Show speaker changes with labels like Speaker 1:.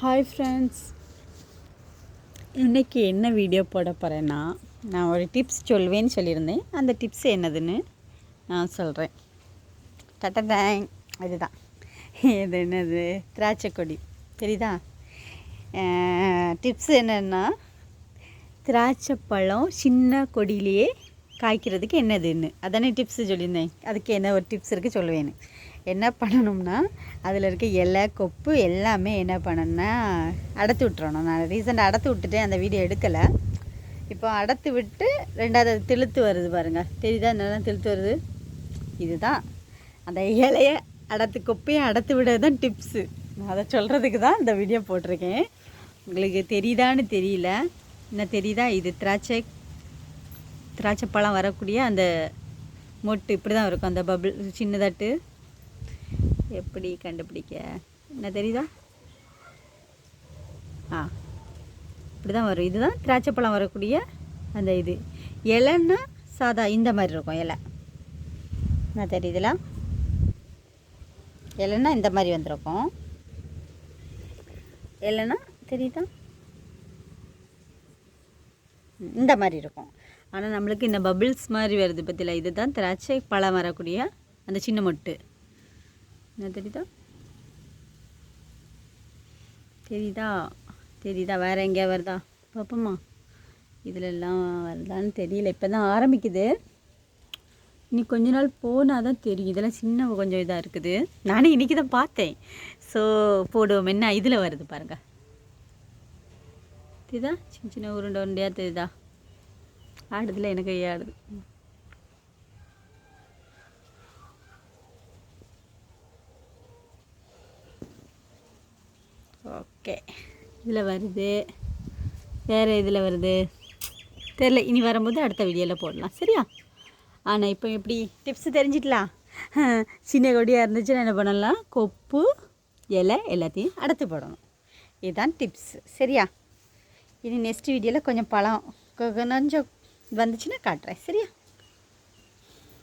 Speaker 1: Hi friends இன்றைக்கி என்ன video போட போகிறேன்னா நான் ஒரு டிப்ஸ் சொல்வேன்னு சொல்லியிருந்தேன். அந்த டிப்ஸ் என்னதுன்னு நான் சொல்கிறேன் டட்டடேங் அதுதான். இது என்னது? திராட்சை கொடி தெரியுதா டிப்ஸ் என்னென்னா திராட்சை பழம் சின்ன கொடியிலேயே காய்க்கிறதுக்கு என்னதுன்னு. அதானே டிப்ஸ் சொல்லியிருந்தேன். அதுக்கு என்ன ஒரு டிப்ஸ் இருக்குது சொல்லுவேன்னு. என்ன பண்ணணும்னா அதில் இருக்க இலை கொப்பு எல்லாமே என்ன பண்ணணும்னா அடத்து விட்டுறணும். நான் ரீசெண்டாக அடத்து விட்டுட்டேன் அந்த வீடியோ எடுக்கலை. இப்போ அடத்து விட்டு ரெண்டாவது அது திழுத்து வருது பாருங்கள் தெரியுதா என்னெல்லாம் திழுத்து வருது? இதுதான். அந்த இலையை அடத்து கொப்பையை அடத்து விட தான் டிப்ஸு நான் அதை சொல்கிறதுக்கு தான் இந்த வீடியோ போட்டிருக்கேன். உங்களுக்கு தெரியுதான்னு தெரியல. என்ன தெரியுதா? இது திராட்சை திராட்சை பழம் வரக்கூடிய அந்த மொட்டு இப்படி தான் இருக்கும். அந்த பபிள் சின்னதாட்டு. எப்படி கண்டுபிடிக்க? என்ன தெரியுதா? ஆ. இப்படி தான் வரும். இதுதான் திராட்சை பழம் வரக்கூடிய அந்த இது. இலைன்னா சாதா இந்த மாதிரி இருக்கும் இலை. என்ன தெரியுதுல? இலைன்னா இந்த மாதிரி வந்திருக்கும். இலைன்னா தெரியுதா? இந்த மாதிரி இருக்கும். ஆனால் நம்மளுக்கு இந்த பபிள்ஸ் மாதிரி வருது பற்றியில் இதுதான் திராட்சை பழம் வரக்கூடிய அந்த சின்ன மொட்டு. என்ன தெரியுதா? தெரியுதா? தெரியுதா? வேறு எங்கேயா வருதா? பார்ப்போம்மா இதிலெல்லாம் வருதான்னு தெரியல. இப்போ தான் ஆரம்பிக்குது. இனி கொஞ்ச நாள் போனால் தான் தெரியும். இதெல்லாம் சின்ன கொஞ்சம் இதாக இருக்குது. நானே இன்றைக்கி தான் பார்த்தேன். ஸோ போடுவோம். என்ன இதில் வருது பாருங்கள் தெரியுதா? சின்ன சின்ன உருண்டை உருண்டையாக தெரியுதா? ஆடுதில் எனக்கு ஆடுது ஓகே இதில் வருது. வேறு இதில் வருது. தெரில. இனி வரும்போது அடுத்த வீடியோவில் போடலாம். சரியா? ஆனால் இப்போ எப்படி? டிப்ஸ் தெரிஞ்சிட்டலாம். சின்ன கொடியாக இருந்துச்சுன்னா என்ன பண்ணலாம்? கொப்பு இலை எல்லாத்தையும் அடைத்து போடணும். இதுதான் டிப்ஸ் சரியா? இனி நெக்ஸ்ட் வீடியோவில் கொஞ்சம் பழம் கொஞ்சம் வந்துச்சுன்னா காட்டுறேன். சரியா?